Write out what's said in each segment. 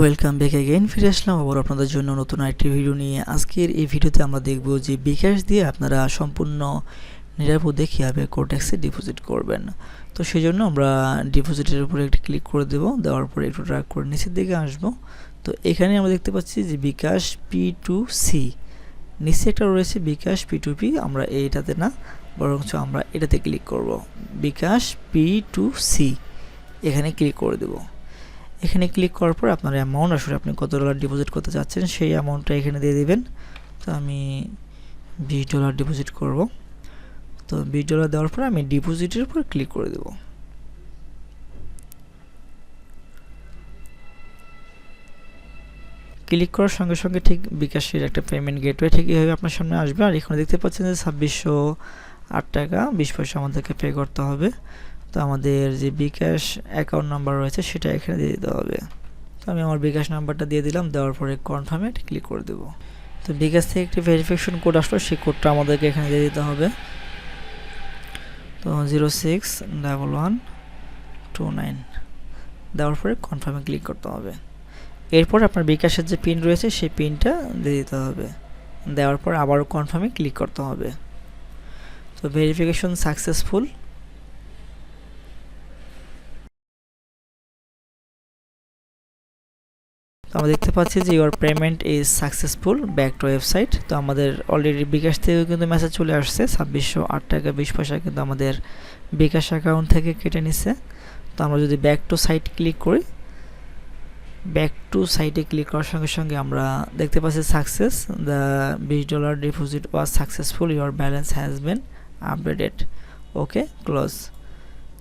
Welcome back again ফিরে আসলাম আবার আপনাদের জন্য নতুন আরেকটি ভিডিও নিয়ে। আজকের এই ভিডিওতে আমরা দেখব যে বিকাশ দিয়ে আপনারা সম্পূর্ণ নিরাপদে কীভাবে কোটেক্সে ডিপোজিট করবেন। তো সেই জন্য আমরা ডিপোজিটের উপরে একটি ক্লিক করে দেব, দেওয়ার পরে একটু ট্র্যাক করে নিচের দিকে আসব। তো এখানে আমরা দেখতে পাচ্ছি যে বিকাশ পি টু সি নিচে একটা রয়েছে বিকাশ পি টু পি আমরা এইটাতে না, বরঞ্চ আমরা এটাতে ক্লিক করব। বিকাশ পি টু সি এখানে ক্লিক করে দেবো। এখানে ক্লিক করার পর আপনার অ্যামাউন্ট আসলে আপনি কত ডলার ডিপোজিট করতে চাচ্ছেন, সেই অ্যামাউন্টটা এখানে দিয়ে দেবেন। তো আমি বিশ ডলার ডিপোজিট করব। তো বিশ ডলার দেওয়ার পর আমি ডিপোজিটের উপর ক্লিক করে দেব। ক্লিক করার সঙ্গে সঙ্গে ঠিক বিকাশের একটা পেমেন্ট গেটওয়ে ঠিক এইভাবে আপনার সামনে আসবে। আর এখানে দেখতে পাচ্ছেন যে ছাব্বিশশো আট টাকা, বিশ পয়সা আমাদেরকে পে করতে হবে। তো আমাদের যে বিকাশ অ্যাকাউন্ট নাম্বার রয়েছে সেটা এখানে দিয়ে দিতে হবে। তো আমি আমার বিকাশ নাম্বারটা দিয়ে দিলাম, দেওয়ার পরে কনফার্মে ক্লিক করে দেব। তো বিকাশ থেকে একটি ভেরিফিকেশন কোড আসলো, সেই কোডটা আমাদেরকে এখানে দিয়ে দিতে হবে। তো zero six double one two nine দেওয়ার পরে কনফার্মে ক্লিক করতে হবে। এরপর আপনার বিকাশের যে পিন রয়েছে, সেই পিনটা দিয়ে দিতে হবে। দেওয়ার পর আবারও কনফার্মে ক্লিক করতে হবে। তো ভেরিফিকেশন সাকসেসফুল তো আমরা দেখতে পাচ্ছি যে your payment is successful back to website তো আমাদের অলরেডি বিকাশ থেকেও কিন্তু মেসেজ চলে আসছে। ছাব্বিশশো আট টাকা বিশ পয়সা কিন্তু আমাদের বিকাশ অ্যাকাউন্ট থেকে কেটে নিচ্ছে তো আমরা যদি ব্যাক টু সাইট ক্লিক করি ব্যাক টু সাইটে ক্লিক করার সঙ্গে সঙ্গে আমরা দেখতে পাচ্ছি সাকসেস দ্য বিশ dollar deposit was successful your balance has been updated okay close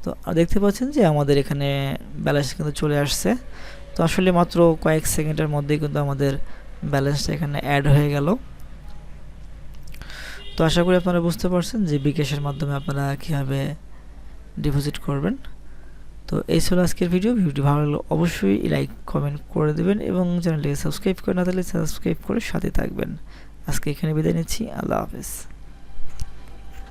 তো দেখতে পাচ্ছেন যে আমাদের এখানে ব্যালেন্স কিন্তু চলে আসছে। তো আসলে মাত্র কয়েক সেকেন্ডের মধ্যেই কিন্তু আমাদের ব্যালেন্সটা এখানে অ্যাড হয়ে গেল। তো আশা করি আপনারা বুঝতে পারছেন যে বিকাশের মাধ্যমে আপনারা কীভাবে ডিপোজিট করবেন। তো এই ছিল আজকের ভিডিও ভিডিওটি ভালো লাগলে অবশ্যই লাইক কমেন্ট করে দেবেন এবং চ্যানেলটিকে সাবস্ক্রাইব করে না থাকলে সাবস্ক্রাইব করে সাথে থাকবেন। আজকে এখানে বিদায় নিচ্ছি। আল্লাহ হাফেজ।